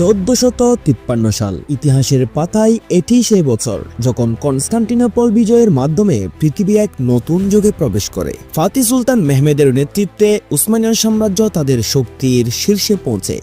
চোদ্দশত তিপ্পান্ন সাল। ইতিহাসের পাতায় এটি সেই বছর, যখন কনস্টান্টিনোপল বিজয়ের মাধ্যমে পৃথিবী এক নতুন যুগে প্রবেশ করে। ফাতি সুলতান মেহমেদের নেতৃত্বে উসমানীয় সাম্রাজ্য তাদের শক্তির শীর্ষে পৌঁছে।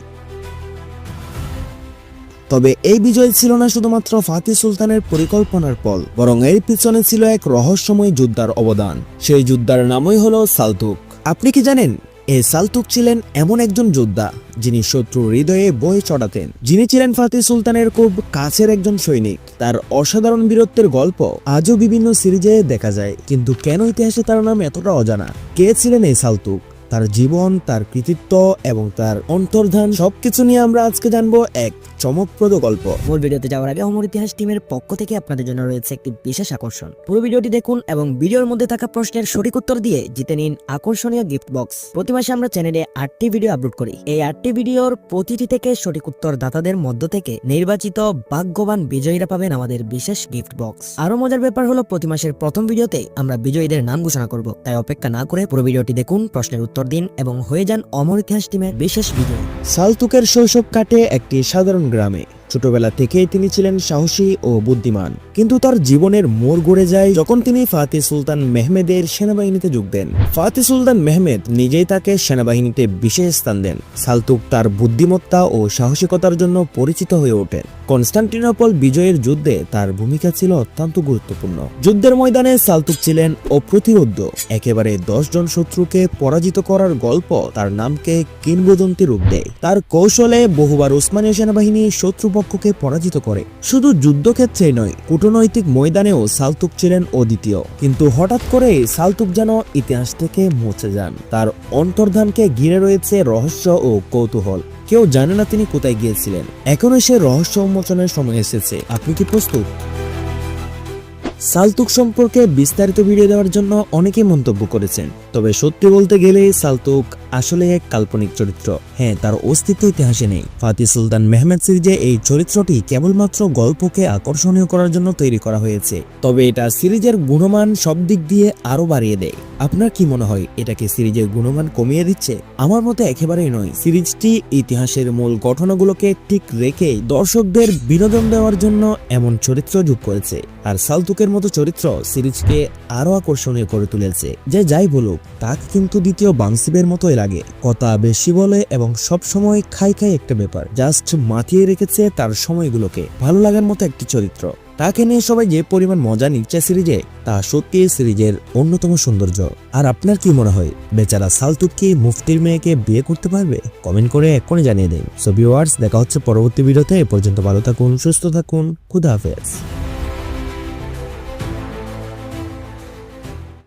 তবে এই বিজয় ছিল না শুধুমাত্র ফাতি সুলতানের পরিকল্পনার ফল, বরং এর পিছনে ছিল এক রহস্যময় যোদ্ধার অবদান। সেই যোদ্ধার নামই হল সালতুক। আপনি কি জানেন এই সালতুক ছিলেন এমন একজন যোদ্ধা, যিনি শত্রু হৃদয়ে বয়ে চড়াতেন। যিনি ছিলেন ফাতে সুলতানের খুব কাছের একজন সৈনিক। তার অসাধারণ বীরত্বের গল্প আজও বিভিন্ন সিরিজে দেখা যায়, কিন্তু কেন ইতিহাসে তার নাম এতটা অজানা? কে ছিলেন এই সালতুক? তার জীবন, তার কৃতিত্ব এবং তার অন্তর্ধান, সবকিছু নিয়ে আমরা আজকে জানব এক চমকপ্রদ গল্প। মূল ভিডিওতে যাওয়ার আগে অমর ইতিহাস টিমের পক্ষ থেকে আপনাদের জন্য রয়েছে একটি বিশেষ আকর্ষণ। পুরো ভিডিওটি দেখুন এবং ভিডিওর মধ্যে থাকা প্রশ্নের সঠিক উত্তর দিয়ে জিতে নিন আকর্ষণীয় গিফট বক্স প্রতি মাসে আমরা চ্যানেলে আটটি ভিডিও আপলোড করি। এই আটটি ভিডিওর প্রতিটি থেকে সঠিক উত্তর দাতাদের মধ্য থেকে নির্বাচিত ভাগ্যবান বিজয়ীরা পাবেন আমাদের বিশেষ গিফট বক্স আরও মজার ব্যাপার হলো, প্রতি মাসের প্রথম ভিডিওতে আমরা বিজয়ীদের নাম ঘোষণা করব। তাই অপেক্ষা না করে পুরো ভিডিওটি দেখুন, প্রশ্নের উত্তর দিন এবং হয়ে যান অমর ইতিহাস টিমের বিশেষ বিজয়ী। সালতুকের শৈশব কাটে একটি সাধারণ গ্রামে। ছোটবেলা থেকেই তিনি ছিলেন সাহসী ও বুদ্ধিমান। কিন্তু তার জীবনের মোড় গড়ে যায় যখন তিনি ফাতি সুলতান মেহমেদের সেনাবাহিনীতে যোগ দেন। ফাতি সুলতান মেহমেদ নিজেই তাকে সেনাবাহিনীতে বিশেষ স্থান দেন। সালতুক তার বুদ্ধিমত্তা ও সাহসিকতার জন্য পরিচিত হয়ে ওঠেন। কনস্টান্টিনোপল বিজয়ের যুদ্ধে তার ভূমিকা ছিল অত্যন্ত গুরুত্বপূর্ণ। যুদ্ধের ময়দানে সালতুক ছিলেন অপ্রতিরোধ্য। একেবারে জন শত্রুকে পরাজিত করার গল্প তার নামকে কিংবদন্তি রূপ দেয়। তার কৌশলে বহুবার ওসমানীয় সেনাবাহিনী শত্রুপক্ষকে পরাজিত করে। শুধু যুদ্ধক্ষেত্রেই নয়, কূটনৈতিক ময়দানেও সালতুক ছিলেন অদ্বিতীয়। কিন্তু হঠাৎ করে সালতুক যেন ইতিহাস থেকে মুছে যান। তার অন্তর্ধানকে ঘিরে রয়েছে রহস্য ও কৌতূহল। কেউ জানে না তিনি কোথায় গিয়েছিলেন। এখনও সে রহস্য উন্মোচনের সময় এসেছে। আপনি কি প্রস্তুত? সালতুক সম্পর্কে বিস্তারিত ভিডিও দেওয়ার জন্য অনেকেই মন্তব্য করেছেন। তবে সত্যি বলতে গেলে সালতুক আসলে এক কাল্পনিক চরিত্র। হ্যাঁ তার অস্তিত্ব ইতিহাসে নেই। ফাতি সুলতান মেহমেদ সিরিজে এই চরিত্রটি কেবলমাত্র গল্পকে আকর্ষণীয় করার জন্য তৈরি করা হয়েছে। তবে এটা সিরিজের গুণমান সব দিক দিয়ে আরও বাড়িয়ে দেয়। আপনার কি মনে হয় এটাকে সিরিজের গুণমান কমিয়ে দিচ্ছে? আমার মতে একেবারেই নয়। সিরিজটি ইতিহাসের মূল ঘটনাগুলোকে ঠিক রেখে দর্শকদের বিনোদন দেওয়ার জন্য এমন চরিত্র যোগ করেছে। আর সালতুকের মতো চরিত্র সিরিজকে আরও আকর্ষণীয় করে তুলেছে। যে যাই বলুক তাকে কিন্তু দ্বিতীয় বাংসিবের মতোই লাগে। কথা বেশি বলে এবং সব সময় খাই খাই একটা ব্যাপার। জাস্ট মাতিয়ে রেখেছে তার সময়গুলোকে। ভালো লাগার মতো একটি চরিত্র। তাকে নিয়ে সবাই যে পরিমাণ মজা নিচ্ছে সিরিজে, তা সত্যি সিরিজের অন্যতম সৌন্দর্য। আর আপনার কি মনে হয়? বেচারা সালতুক কি মুফতির মেয়েকে বিয়ে করতে পারবে? কমেন্ট করে এক্ষুনি জানিয়ে দিন। সো ভিউয়ার্স দেখা হচ্ছে পরবর্তী ভিডিওতে। এ পর্যন্ত ভালো থাকুন, সুস্থ থাকুন। খুদা হাফেজ।